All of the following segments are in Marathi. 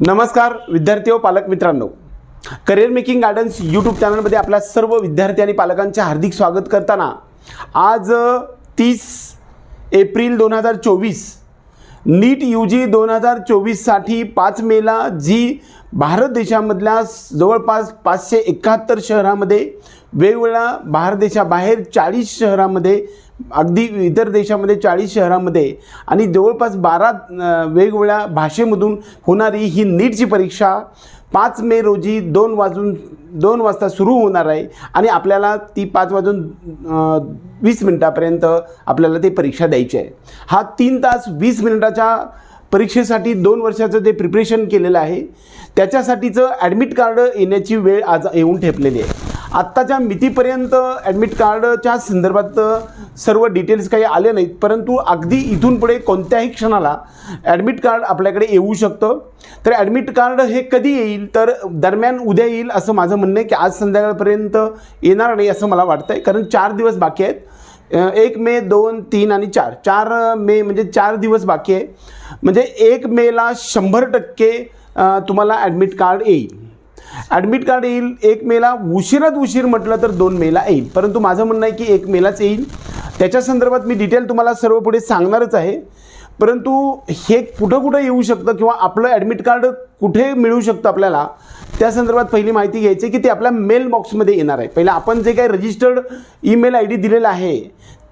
नमस्कार विद्यार्थी व पालक मित्रांनो. करिअर मेकिंग गार्डन्स यूट्यूब चॅनलमध्ये आपल्या सर्व विद्यार्थी आणि पालकांचे हार्दिक स्वागत करताना आज तीस एप्रिल दोन हजार चोवीस नीट यू जी दोन हजार चोवीससाठी पाच मेला जी भारत देशामधल्या जवळपास पाचशे एकाहत्तर शहरामध्ये वेगवेगळ्या भारत देशाबाहेर चाळीस शहरामध्ये अगदी इतर देशामध्ये चाळीस शहरामध्ये आणि जवळपास बारा वेगवेगळ्या भाषेमधून होणारी ही नीटची परीक्षा पाच मे रोजी दोन वाजून दोन वाजता सुरू होणार आहे आणि आपल्याला ती पाच वाजून वीस मिनटापर्यंत आपल्याला ती परीक्षा द्यायची आहे. हा तीन तास वीस मिनिटाच्या परीक्षेसाठी दोन वर्षाचं जे प्रिपरेशन केलेलं आहे त्याच्यासाठीचं ॲडमिट कार्ड येण्याची वेळ आज येऊन ठेपलेली आहे. आत्ताच्या मितीपर्यंत ॲडमिट कार्डच्या संदर्भात सर्व डिटेल्स काही आले नाहीत परंतु अगदी इथून पुढे कोणत्याही क्षणाला ॲडमिट कार्ड आपल्याकडे येऊ शकतं. तर ॲडमिट कार्ड हे कधी येईल तर दरम्यान उद्या येईल असं माझं म्हणणं आहे की आज संध्याकाळपर्यंत येणार नाही असं मला वाटतं आहे कारण चार दिवस बाकी आहेत. एक मे दोन तीन आणि चार. चार मे म्हणजे चार दिवस बाकी आहे. म्हणजे एक मेला शंभर टक्के तुम्हाला ॲडमिट कार्ड येईल. ॲडमिट कार्ड येईल एक मेला उशिरात उशीर म्हटलं तर दोन मेला येईल. परंतु माझं म्हणणं आहे की एक मेलाच येईल. त्याच्या संदर्भात मी डिटेल तुम्हाला सर्व पुढे सांगणारच आहे. परंतु हे कुठं कुठं येऊ शकतं किंवा आपलं ॲडमिट कार्ड कुठे मिळू शकतं आपल्याला त्या संदर्भात पहिली माहिती घ्यायची आहे की ते आपल्या मेल बॉक्समध्ये येणार आहे. पहिलं आपण जे काही रजिस्टर्ड ईमेल आय डी दिलेला आहे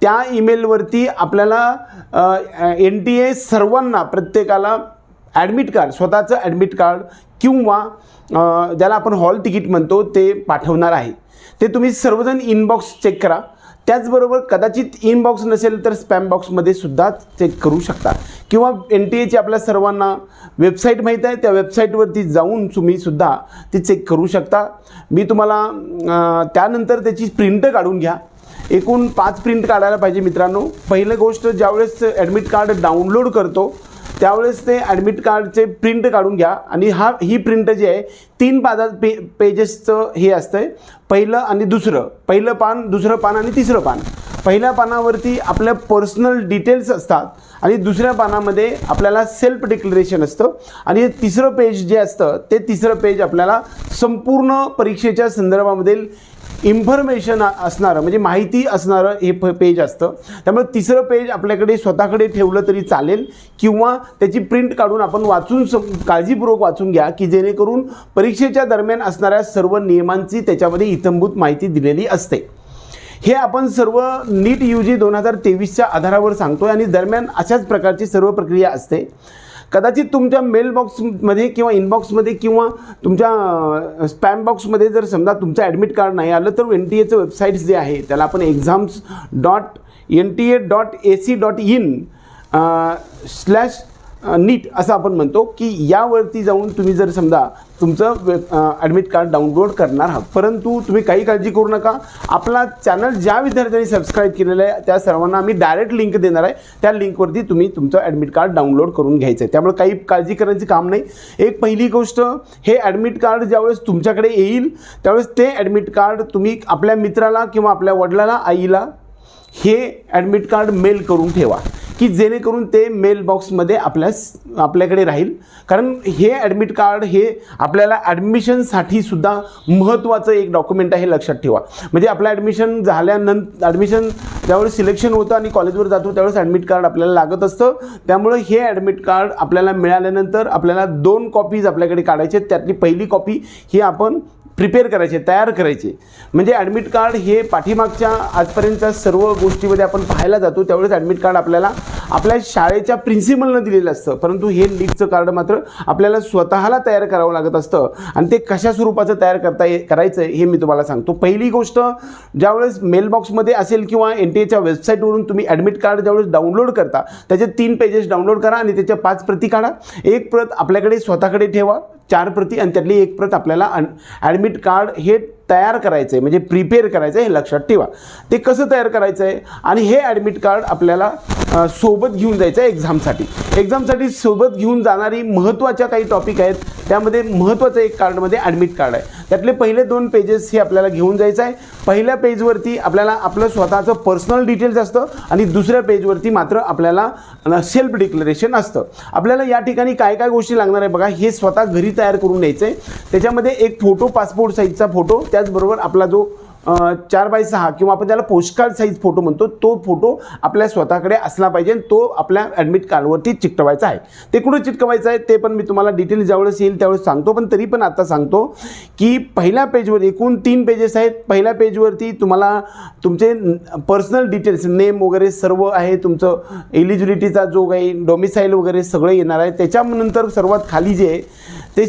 त्या ईमेलवरती आपल्याला एन टी ए सर्वांना प्रत्येकाला ॲडमिट कार्ड स्वतःचं ॲडमिट कार्ड किंवा ज्याला आपण हॉल तिकीट म्हणतो ते पाठवणार आहे. ते तुम्ही सर्वजण इनबॉक्स चेक करा. त्याचबरोबर कदाचित इनबॉक्स नसेल तर स्पॅम बॉक्समध्ये सुद्धा चेक करू शकता किंवा एन टी एची आपल्या सर्वांना वेबसाईट माहीत आहे त्या वेबसाईटवरती जाऊन तुम्ही सुद्धा ती चेक करू शकता. मी तुम्हाला त्यानंतर त्याची प्रिंट काढून घ्या. एकूण पाच प्रिंट काढायला पाहिजे मित्रांनो. पहिलं गोष्ट ज्यावेळेस ॲडमिट कार्ड डाउनलोड करतो त्यावेळेस ते ॲडमिट कार्डचे प्रिंट काढून घ्या. आणि हा ही प्रिंट जी आहे तीन पादा पे पेजेसचं हे असतं आहे पहिलं आणि दुसरं. पहिलं पान दुसरं पान आणि तिसरं पान. पहिल्या पानावरती आपल्या पर्सनल डिटेल्स असतात. आणि दुसऱ्या पानामध्ये आपल्याला सेल्फ डिक्लेरेशन असतं. आणि तिसरं पेज जे असतं ते तिसरं पेज आपल्याला संपूर्ण परीक्षेच्या संदर्भामधील इन्फॉर्मेशन असणारं म्हणजे माहिती असणारं हे प पेज असतं. त्यामुळे तिसरं पेज आपल्याकडे स्वतःकडे ठेवलं तरी चालेल किंवा त्याची प्रिंट काढून आपण वाचून स काळजीपूर्वक वाचून घ्या की जेणेकरून परीक्षेच्या दरम्यान असणाऱ्या सर्व नियमांची त्याच्यामध्ये इतंभूत माहिती दिलेली असते. हे आपण सर्व नीट यू जी दोन हजार तेवीसच्या आधारावर सांगतोय आणि दरम्यान अशाच प्रकारची सर्व प्रक्रिया असते. कदाचित तुमच्या मेल बॉक्समध्ये किंवा इनबॉक्समध्ये किंवा तुमच्या स्पॅम बॉक्समध्ये जर समजा तुमचं ॲडमिट कार्ड नाही आलं तर एन टी एचं वेबसाईट्स जे आहे त्याला आपण exams dot N T A dot A C dot in slash NEET असं आपण म्हणतो की यावरती जाऊन तुम्ही जर समजा तुमचं ॲडमिट कार्ड डाउनलोड करणार आहात. परंतु तुम्ही काही काळजी करू नका. आपला चॅनल ज्या विद्यार्थ्यांनी सबस्क्राईब केलेलं आहे त्या सर्वांना आम्ही डायरेक्ट लिंक देणार आहे. त्या लिंकवरती तुम्ही तुमचं ॲडमिट कार्ड डाउनलोड करून घ्यायचं आहे. त्यामुळे काही काळजी करायची काम नाही. एक पहिली गोष्ट हे ॲडमिट कार्ड ज्यावेळेस तुमच्याकडे येईल त्यावेळेस ते ॲडमिट कार्ड तुम्ही आपल्या मित्राला किंवा आपल्या वडिलाला आईला हे ॲडमिट कार्ड मेल करून ठेवा. की जेणेकरून ते मेल बॉक्समध्ये आपल्यास आपल्याकडे राहील. कारण हे ॲडमिट कार्ड हे आपल्याला ॲडमिशनसाठी सुद्धा महत्त्वाचं एक डॉक्युमेंट आहे लक्षात ठेवा. म्हणजे आपलं ॲडमिशन झाल्यानंतर ॲडमिशन ज्यावेळेस सिलेक्शन होतं आणि कॉलेजवर जातो त्यावेळेस ॲडमिट कार्ड आपल्याला लागत असतं. त्यामुळं हे ॲडमिट कार्ड आपल्याला मिळाल्यानंतर आपल्याला दोन कॉपीज आपल्याकडे काढायचे आहेत. त्यातली पहिली कॉपी ही आपण प्रिपेअर करायचे तयार करायचे. म्हणजे ॲडमिट कार्ड हे पाठीमागच्या आजपर्यंतच्या सर्व गोष्टीमध्ये आपण पाहायला जातो त्यावेळेस ॲडमिट कार्ड आपल्याला आपल्या शाळेच्या प्रिन्सिपलनं दिलेलं असतं. परंतु हे लीगचं कार्ड मात्र आपल्याला स्वतःला तयार करावं लागत असतं. आणि ते कशा स्वरूपाचं तयार करता ये करायचं आहे हे मी तुम्हाला सांगतो. पहिली गोष्ट ज्यावेळेस मेलबॉक्समध्ये असेल किंवा एन टी एच्या वेबसाईटवरून तुम्ही ॲडमिट कार्ड ज्यावेळेस डाउनलोड करता त्याचे तीन पेजेस डाउनलोड करा आणि त्याच्या पाच प्रती काढा. एक प्रत आपल्याकडे स्वतःकडे ठेवा. चार प्रती आणि त्यातली एक प्रत आपल्याला ॲडमिट कार्ड हे तयार करायचं आहे म्हणजे प्रिपेअर करायचं आहे हे लक्षात ठेवा. ते कसं तयार करायचं आहे आणि हे ॲडमिट कार्ड आपल्याला सोबत घेऊन जायचं आहे एक्झामसाठी एक्झामसाठी सोबत घेऊन जाणारी महत्त्वाच्या काही टॉपिक आहेत. त्यामध्ये महत्त्वाचं एक कार्डमध्ये ॲडमिट कार्ड आहे. त्यातले पहिले दोन पेजेस हे आपल्याला घेऊन जायचं आहे. पहिल्या पेजवरती आपल्याला आपलं स्वतःचं पर्सनल डिटेल्स असतं आणि दुसऱ्या पेजवरती मात्र आपल्याला सेल्फ डिक्लरेशन असतं. आपल्याला या ठिकाणी काय काय गोष्टी लागणार आहे बघा हे स्वतः घरी तयार करून द्यायचं आहे त्याच्यामध्ये एक फोटो पासपोर्ट साईजचा फोटो त्याचबरोबर आपला जो चार बाय सहा किंवा आपण त्याला पोस्टकार्ड साईज फोटो म्हणतो तो फोटो आपल्या स्वतःकडे असला पाहिजे आणि तो आपल्या ॲडमिट कार्डवरती चिकटवायचा आहे. ते कुठं चिटकवायचं आहे ते पण मी तुम्हाला डिटेल ज्यावेळेस येईल त्यावेळेस सांगतो पण तरी पण आता सांगतो की पहिल्या पेजवर एकूण तीन पेजेस आहेत. पहिल्या पेजवरती तुम्हाला तुमचे पर्सनल डिटेल्स नेम वगैरे सर्व आहे. तुमचं एलिजिबिलिटीचा जो काही डोमिसाईल वगैरे सगळं येणार आहे. त्याच्यानंतर सर्वात खाली जे आहे ते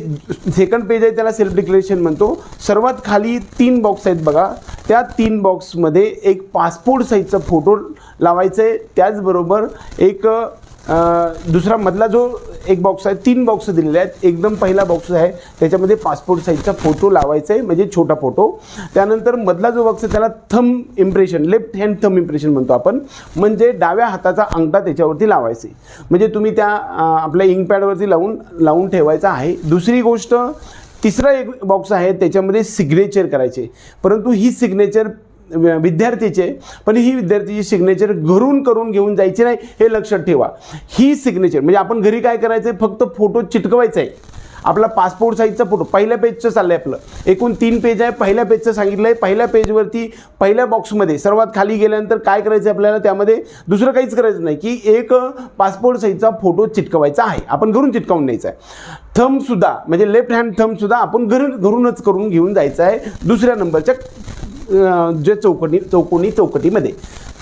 सेकंड पेज आहे त्याला सेल्फ डिक्लेरेशन म्हणतो. सर्वात खाली तीन बॉक्स आहेत बघा. त्या तीन बॉक्समध्ये एक पासपोर्ट साईजचा फोटो लावायचा आहे. त्याचबरोबर एक दुसरा मधला जो एक बॉक्स आहे तीन बॉक्स दिलेले आहेत. एकदम पहिला बॉक्स आहे. त्याच्यामध्ये पासपोर्ट साईजचा फोटो लावायचा आहे म्हणजे छोटा फोटो त्यानंतर मधला जो बॉक्स आहे त्याला thumb impression left hand thumb impression म्हणतो आपण. म्हणजे डाव्या हाताचा अंगठा त्याच्यावरती लावायचे म्हणजे तुम्ही त्या आपल्या इंकपॅडवरती लावून लावून ठेवायचा आहे. दुसरी गोष्ट तिसरा एक बॉक्स आहे त्याच्यामध्ये सिग्नेचर करायचे. परंतु ही सिग्नेचर विद्यार्थीचे पण ही विद्यार्थीची सिग्नेचर घरून करून घेऊन जायची नाही हे लक्षात ठेवा. ही सिग्नेचर म्हणजे आपण घरी काय करायचं आहे फक्त फोटो चिटकवायचा आहे आपला पासपोर्ट साईजचा फोटो पहिल्या पेजचं चाललं आहे आपलं. एकूण तीन पेज आहे. पहिल्या पेजचं सांगितलं आहे पहिल्या पेजवरती पहिल्या बॉक्समध्ये सर्वात खाली गेल्यानंतर काय करायचं आहे आपल्याला? त्यामध्ये दुसरं काहीच करायचं नाही की एक पासपोर्ट साईजचा फोटो चिटकवायचा आहे. आपण घरून चिटकावून न्यायचा आहे थंबसुद्धा म्हणजे लेफ्ट हँड थंबसुद्धा आपण घर घरूनच करून घेऊन जायचं आहे दुसऱ्या नंबरच्या जे चौकटी चौकोनी चौकटीमध्ये.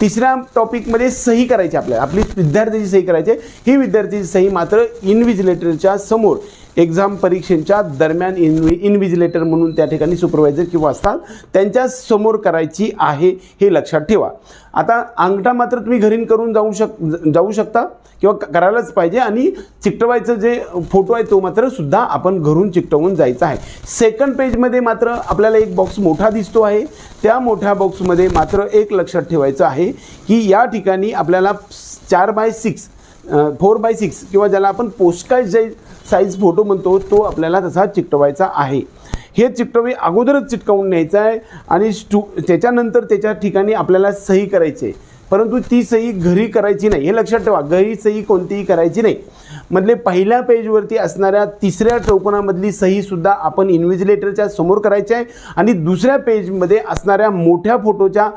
तिसऱ्या टॉपिकमध्ये सही करायची आपल्याला आपली विद्यार्थ्याची सही करायची आहे. ही विद्यार्थ्याची सही मात्र इनव्हिजिलेटरच्या समोर. एक्झाम परीक्षेच्या दरम्यान इनवि इनव्हिजिलेटर म्हणून त्या ठिकाणी सुपरवायझर किंवा असतात त्यांच्यासमोर करायची आहे हे लक्षात ठेवा. आता अंगठा मात्र तुम्ही घरी करून जाऊ शक जाऊ शकता किंवा क- करायलाच पाहिजे आणि चिकटवायचं जे फोटो आहे तो मात्र सुद्धा आपण घरून चिकटवून जायचा आहे. सेकंड पेजमध्ये मात्र आपल्याला एक बॉक्स मोठा दिसतो आहे. त्या मोठ्या बॉक्समध्ये मात्र एक लक्षात ठेवायचं आहे. की या ठिकाणी आपल्याला चार by six four by six किंवा ज्याला आपण पोस्टकार्ड जे साईज फोटो म्हणतो तो आपल्याला तसा चिकटवायचा आहे. हे चिकटवे अगोदरच चिटकावून न्यायचं आहे आणि स्टू त्याच्यानंतर त्याच्या ठिकाणी आपल्याला सही करायची आहे. परंतु ती सही घरी करायची नाही. हे लक्षात ठेवा घरी सही कोणतीही करायची नाही. मधले पहिल्या पेजवरती असणाऱ्या तिसऱ्या चौकोनामधली सहीसुद्धा आपण इन्व्हिजिलेटरच्या समोर करायची आहे आणि दुसऱ्या पेजमध्ये असणाऱ्या मोठ्या फोटोच्या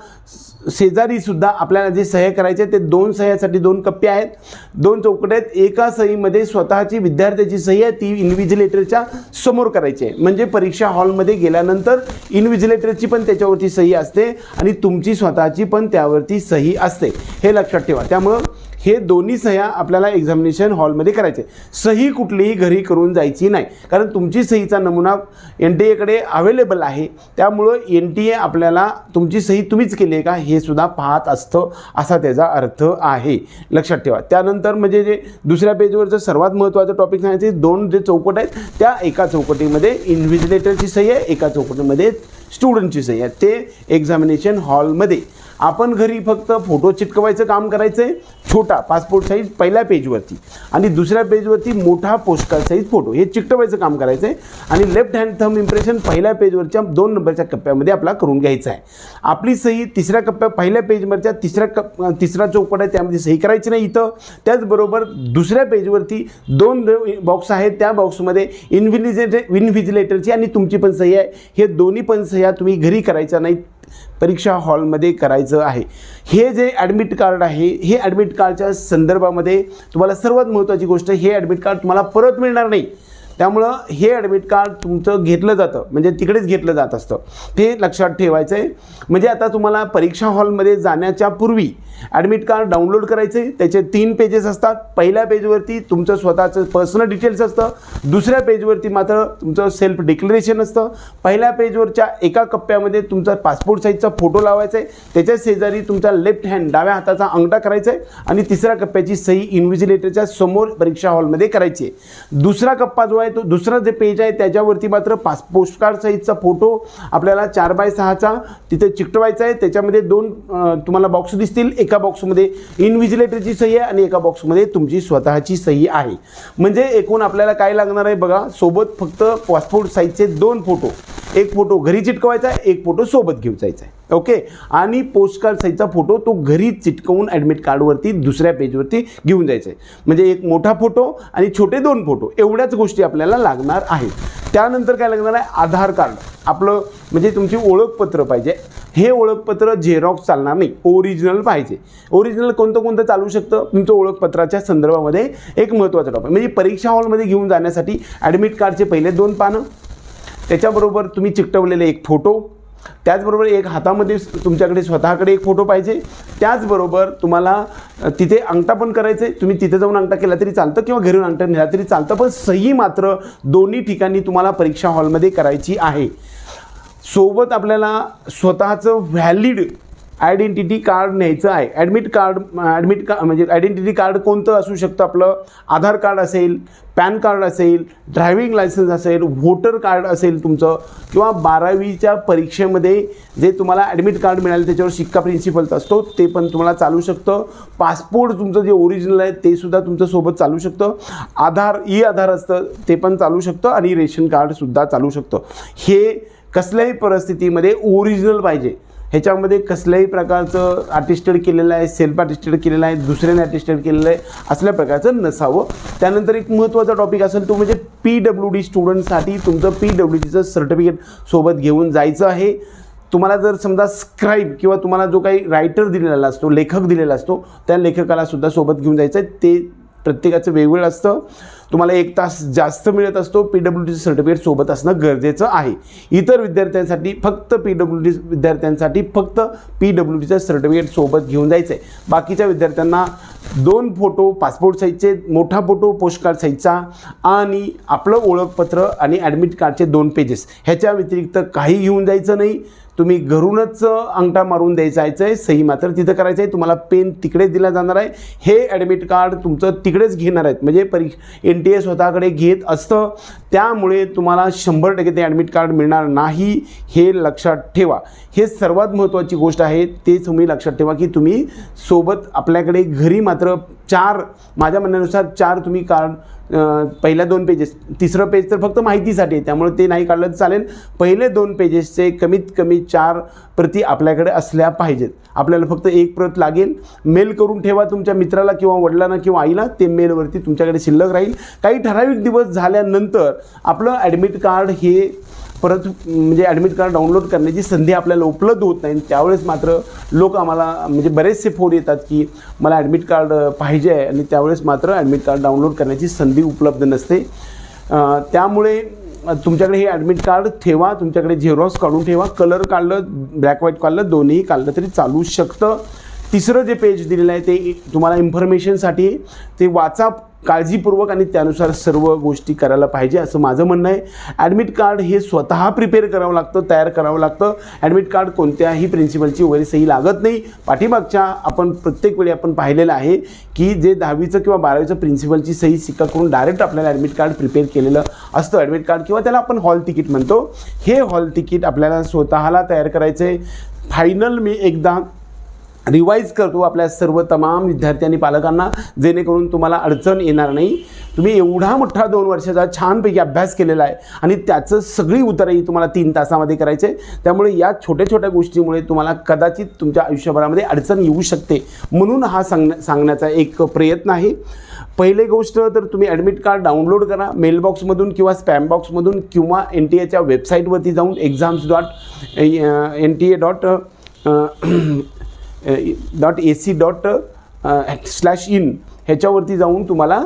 शेजारीसुद्धा आपल्याला जे सह्या करायचे ते दोन सह्यासाठी दोन कप्पे आहेत. दोन चौकट आहेत एका सहीमध्ये स्वतःची विद्यार्थ्याची सही आहे ती इन्व्हिजिलेटरच्या समोर करायची आहे. म्हणजे परीक्षा हॉलमध्ये गेल्यानंतर इन्व्हिजिलेटरची पण त्याच्यावरती सही असते आणि तुमची स्वतःची पण त्यावरती सही असते. हे लक्षात ठेवा. त्यामुळं हे दोन्ही सह्या आपल्याला एक्झामिनेशन हॉलमध्ये करायचे. सही कुठलीही घरी करून जायची नाही. कारण तुमची सहीचा नमुना एन टी एकडे अवेलेबल आहे. त्यामुळं एन टी ए आपल्याला तुमची सही तुम्हीच केली आहे का? हे सुद्धा पाहत असतं असा त्याचा अर्थ आहे. लक्षात ठेवा. त्यानंतर म्हणजे जे दुसऱ्या पेजवरचं सर्वात महत्त्वाचं टॉपिक सांगायचे दोन जे चौकट आहेत त्या एका चौकटीमध्ये इन्व्हिजिलेटरची सही आहे एका चौकटीमध्ये स्टुडंटची सही आहे. ते एक्झामिनेशन हॉलमध्ये आपण घरी फक्त फोटो चिटकवायचं काम करायचं आहे छोटा पासपोर्ट साईज पहिल्या पेजवरती आणि दुसऱ्या पेजवरती मोठा पोस्टकार्ड साईज फोटो हे चिकटवायचं काम करायचं आहे आणि लेफ्ट हँड थंब इम्प्रेशन पहिल्या पेजवरच्या दोन नंबरच्या कप्प्यामध्ये आपला करून घ्यायचा आहे. आपली सही तिसऱ्या कप्प्या पहिल्या पेजवरच्या तिसऱ्या कप तिसरा चौकट आहे त्यामध्ये सही करायची नाही इथं. त्याचबरोबर दुसऱ्या पेजवरती दोन बॉक्स आहेत त्या बॉक्समध्ये इन्व्हिजिलेटर इन्व्हिजिलेटरची आणि तुमची पण सही आहे. हे दोन्ही पण सह्या तुम्ही घरी करायच्या नाहीत. परीक्षा हॉलमध्ये करायचं आहे. हे जे ॲडमिट कार्ड आहे हे ॲडमिट कार्डच्या संदर्भामध्ये तुम्हाला सर्वात महत्त्वाची गोष्ट हे ॲडमिट कार्ड तुम्हाला परत मिळणार नाही. त्यामुळं हे ॲडमिट कार्ड तुमचं घेतलं जातं. म्हणजे तिकडेच घेतलं जात असतं. ते लक्षात ठेवायचं आहे म्हणजे आता तुम्हाला परीक्षा हॉलमध्ये जाण्याच्या पूर्वी ॲडमिट कार्ड डाउनलोड करायचं. आहे त्याचे तीन पेजेस असतात. पहिल्या पेजवरती तुमचं स्वतःचं पर्सनल डिटेल्स असतं. दुसऱ्या पेजवरती मात्र तुमचं सेल्फ डिक्लेरेशन असतं. पहिल्या पेजवरच्या एका कप्प्यामध्ये तुमचा पासपोर्ट साईजचा फोटो लावायचा आहे त्याच्या शेजारी तुमचा लेफ्ट हँड डाव्या हाताचा अंगठा करायचा आहे आणि तिसऱ्या कप्प्याची सही इन्व्हिजिलेटरच्या समोर परीक्षा हॉलमध्ये करायची आहे. दुसरा कप्पा जो आहे तो दुसरा जे पेज आहे त्याच्यावरती मात्र पास पोस्टकार्ड साईजचा फोटो आपल्याला चार बाय सहाचा तिथे चिकटवायचा आहे. त्याच्यामध्ये दोन तुम्हाला बॉक्स दिसतील. एका बॉक्समध्ये इन्व्हिजिलेटरची सही आहे आणि एका बॉक्समध्ये तुमची स्वतःची सही आहे. म्हणजे एकूण आपल्याला काय लागणार आहे बघा सोबत फक्त पासपोर्ट साईजचे दोन फोटो एक फोटो घरी चिटकवायचा आहे एक फोटो सोबत घेऊन जायचा आहे. ओके आणि पोस्ट कार्ड साईजचा फोटो तो घरी चिटकवून ॲडमिट कार्डवरती दुसऱ्या पेजवरती घेऊन जायचा आहे. म्हणजे एक मोठा फोटो आणि छोटे दोन फोटो एवढ्याच गोष्टी आपल्याला लागणार आहेत. त्यानंतर काय लागणार आहे? आधार कार्ड आपलं म्हणजे तुमची ओळखपत्र पाहिजे. हे ओळखपत्र झेरॉक्स चालणार नाही. ओरिजिनल पाहिजे. ओरिजिनल कोणतं कोणतं चालू शकतं? तुमचं ओळखपत्राच्या संदर्भामध्ये एक महत्त्वाचा टॉपिक म्हणजे परीक्षा हॉलमध्ये घेऊन जाण्यासाठी ॲडमिट कार्डचे पहिले दोन पानं. त्याच्याबरोबर तुम्ही चिकटवलेले एक फोटो त्याचबरोबर एक हातामध्ये तुमच्याकडे स्वतःकडे एक फोटो पाहिजे त्याचबरोबर तुम्हाला तिथे अंगठा पण करायचं आहे तुम्ही तिथे जाऊन अंगठा केला तरी चालतं किंवा घरून अंगठा नेला तरी चालतं पण सही मात्र दोन्ही ठिकाणी तुम्हाला परीक्षा हॉलमध्ये करायची आहे. सोबत आपल्याला स्वतःचं व्हॅलिड आयडेंटिटी कार्ड न्यायचं आहे. ॲडमिट कार्ड ॲडमिट का म्हणजे आयडेंटिटी कार्ड कोणतं असू शकतं आपलं? आधार कार्ड असेल पॅन कार्ड असेल ड्रायव्हिंग लायसन्स असेल व्होटर कार्ड असेल तुमचं किंवा बारावीच्या परीक्षेमध्ये जे तुम्हाला ॲडमिट कार्ड मिळालं त्याच्यावर शिक्का प्रिन्सिपलचा असतो ते पण तुम्हाला चालू शकतं. पासपोर्ट तुमचं जे ओरिजिनल आहे ते सुद्धा तुमचं सोबत चालू शकतं. आधार ई आधार असतं ते पण चालू शकतं आणि रेशन कार्डसुद्धा चालू शकतं. हे कसल्याही परिस्थितीमध्ये ओरिजिनल पाहिजे. ह्याच्यामध्ये कसल्याही प्रकारचं अटेस्टेड केलेलं आहे सेल्फ अटेस्टेड केलेलं आहे दुसऱ्याने अटेस्टेड केलेलं आहे असल्या प्रकारचं नसावं. त्यानंतर एक महत्त्वाचा टॉपिक असेल तो म्हणजे पी डब्ल्यू डी स्टुडंटसाठी तुमचं पी डब्ल्यू डीचं सर्टिफिकेट सोबत घेऊन जायचं आहे. तुम्हाला जर समजा स्क्राईब किंवा तुम्हाला जो काही रायटर दिलेला असतो लेखक दिलेला असतो त्या लेखकाला सुद्धा सोबत घेऊन जायचं आहे. ते प्रत्येकाचं वेगवेगळं असतं. तुम्हाला एक तास जास्त मिळत असतो पी डब्ल्यू डी सर्टिफिकेट सोबत असणं गरजेचं आहे. इतर विद्यार्थ्यांसाठी फक्त पी डब्ल्यू डी विद्यार्थ्यांसाठी फक्त पी डब्ल्यू डीचं सर्टिफिकेट सोबत घेऊन जायचं आहे बाकीच्या विद्यार्थ्यांना दोन फोटो पासपोर्ट साईजचे मोठा फोटो पोस्ट कार्ड साईजचा आणि आपलं ओळखपत्र आणि ॲडमिट कार्डचे दोन पेजेस ह्याच्या व्यतिरिक्त काही घेऊन जायचं नाही. तुम्ही घरूनच अंगठा मारून द्यायचा आहे सही मात्र तिथं करायचं आहे तुम्हाला पेन तिकडेच दिला जाणार आहे. हे ॲडमिट कार्ड तुमचं तिकडेच घेणार आहेत. म्हणजे परी एन टी ए स्वतःकडे घेत असतं. त्यामुळे तुम्हाला शंभर टक्के ते ॲडमिट कार्ड मिळणार नाही हे लक्षात ठेवा. हे सर्वात महत्त्वाची गोष्ट आहे ते तुम्ही लक्षात ठेवा की तुम्ही सोबत आपल्याकडे घरी मात्र चार माझ्या म्हणण्यानुसार चार तुम्ही कार्ड पहिल्या दोन पेजेस तिसरं पेज तर फक्त माहितीसाठी आहे त्यामुळे ते नाही काढलं तर चालेल. पहिले दोन पेजेसचे कमीत कमी चार प्रती आपल्याकडे असल्या पाहिजेत. आपल्याला फक्त एक प्रत लागेल. मेल करून ठेवा तुमच्या मित्राला किंवा वडिलांना किंवा आईला. ते मेलवरती तुमच्याकडे शिल्लक राहील. काही ठराविक दिवस झाल्यानंतर आपलं ॲडमिट कार्ड हे परत म्हणजे ॲडमिट कार्ड डाउनलोड करण्याची संधी आपल्याला उपलब्ध होत नाही. त्यावेळेस मात्र लोक आम्हाला म्हणजे बरेचसे फोन येतात की मला ॲडमिट कार्ड पाहिजे आहे. आणि त्यावेळेस मात्र ॲडमिट कार्ड डाउनलोड करण्याची संधी उपलब्ध नसते. त्यामुळे तुमच्याकडे हे ॲडमिट कार्ड ठेवा तुमच्याकडे झेरॉक्स काढून ठेवा कलर काढलं ब्लॅक व्हाईट काढलं दोन्ही काढलं तरी चालू शकतं. तिसरं जे पेज दिलेलं आहे ते तुम्हाला इन्फॉर्मेशनसाठी ते वाचा काळजीपूर्वक आणि त्यानुसार सर्व गोष्टी करायला पाहिजे असं माझं म्हणणं आहे. ॲडमिट कार्ड हे स्वतः प्रिपेअर करावं लागतं तयार करावं लागतं. ॲडमिट कार्ड कोणत्याही प्रिन्सिपलची वगैरे सही लागत नाही. पाठीमागच्या आपण प्रत्येक वेळी आपण पाहिलेलं आहे की जे दहावीचं किंवा बारावीचं प्रिन्सिपलची सही सिक्का करून डायरेक्ट आपल्याला ॲडमिट कार्ड प्रिपेअर केलेलं असतं. ॲडमिट कार्ड किंवा त्याला आपण हॉल तिकीट म्हणतो. हे हॉल तिकीट आपल्याला स्वतःला तयार करायचं आहे फायनल मी एकदा रिवाईज करतो आपल्या सर्व तमाम विद्यार्थी आणि पालकांना जेणेकरून तुम्हाला अडचण येणार नाही. तुम्ही एवढा मोठा दोन वर्षाचा छानपैकी अभ्यास केलेला आहे आणि त्याचं सगळी उतरही तुम्हाला तीन तासामध्ये करायचे. आहे. त्यामुळे या छोट्या छोट्या गोष्टीमुळे तुम्हाला कदाचित तुमच्या आयुष्यभरामध्ये अडचण येऊ शकते. म्हणून हा सांगण्या सांगण्याचा एक प्रयत्न आहे. पहिले गोष्ट तर तुम्ही ॲडमिट कार्ड डाउनलोड करा. मेलबॉक्समधून किंवा स्पॅम बॉक्समधून किंवा एन टी एच्या वेबसाईटवरती जाऊन exams dot N T A dot dot A C dot slash in ह्याच्यावरती जाऊन तुम्हाला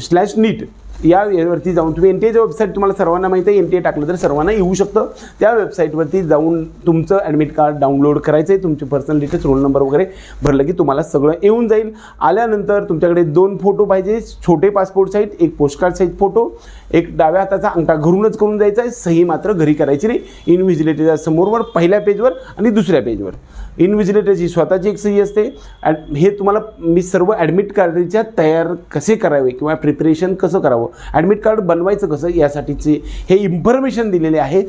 स्लॅश नीट या यावरती जाऊन तुम्ही एन टी एच्या वेबसाईट तुम्हाला सर्वांना माहिती आहे एन टी ए टाकलं तर सर्वांना येऊ शकतं. त्या वेबसाईटवरती जाऊन तुमचं ॲडमिट कार्ड डाउनलोड करायचं आहे तुमचे पर्सनल डिटेल्स रोल नंबर वगैरे भरलं की तुम्हाला सगळं येऊन जाईल. आल्यानंतर तुमच्याकडे दोन फोटो पाहिजे छोटे पासपोर्ट साईज एक पोस्टकार्ड साईज फोटो एक डाव्या हाताचा अंगठा घरूनच करून जायचा आहे सही मात्र घरी करायची नाही. इनव्हिजिलेटरच्या समोरवर पहिल्या पेजवर आणि दुसऱ्या पेजवर इनव्हिजिलेटरची स्वतःची एक सही असते. ॲड हे तुम्हाला मी सर्व ॲडमिट कार्डच्या तयार कसे करावे किंवा प्रिपरेशन कसं करावं ॲडमिट कार्ड बनवायचं कसं? यासाठीचे हे इन्फॉर्मेशन दिलेले आहे.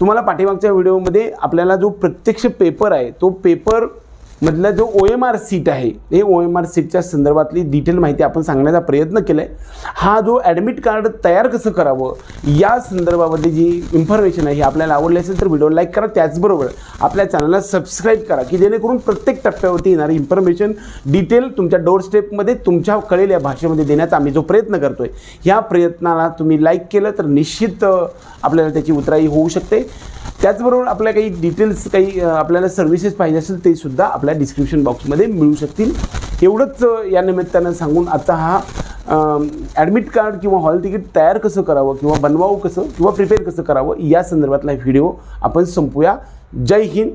तुम्हाला पाठीमागच्या व्हिडिओमध्ये आपल्याला जो प्रत्यक्ष पेपर आहे तो पेपर मधला जो ओ एम आर सीट आहे हे ओ एम आर सीटच्या संदर्भातली डिटेल माहिती आपण सांगण्याचा प्रयत्न केला आहे हा जो ॲडमिट कार्ड तयार कसं करावं या संदर्भामध्ये जी इन्फॉर्मेशन आहे ही आपल्याला आवडली असेल तर व्हिडिओ लाईक करा. त्याचबरोबर आपल्या चॅनलला सबस्क्राईब करा की जेणेकरून प्रत्येक टप्प्यावरती येणारी इन्फॉर्मेशन डिटेल तुमच्या डोर स्टेपमध्ये तुमच्या कळेल या भाषेमध्ये देण्याचा आम्ही जो प्रयत्न करतो आहे ह्या प्रयत्नाला तुम्ही लाईक केलं तर निश्चित आपल्याला त्याची उतराई होऊ शकते. त्याचबरोबर आपल्या काही डिटेल्स काही आपल्याला सर्व्हिसेस पाहिजे असेल ते सुद्धा आपल्या डिस्क्रिप्शन बॉक्समध्ये मिळू शकतील. एवढंच या निमित्तानं सांगून आता हा ॲडमिट कार्ड किंवा हॉल तिकीट तयार कसं करावं किंवा बनवावं कसं किंवा प्रिपेअर कसं करावं या संदर्भातला व्हिडिओ आपण संपूया. जय हिंद.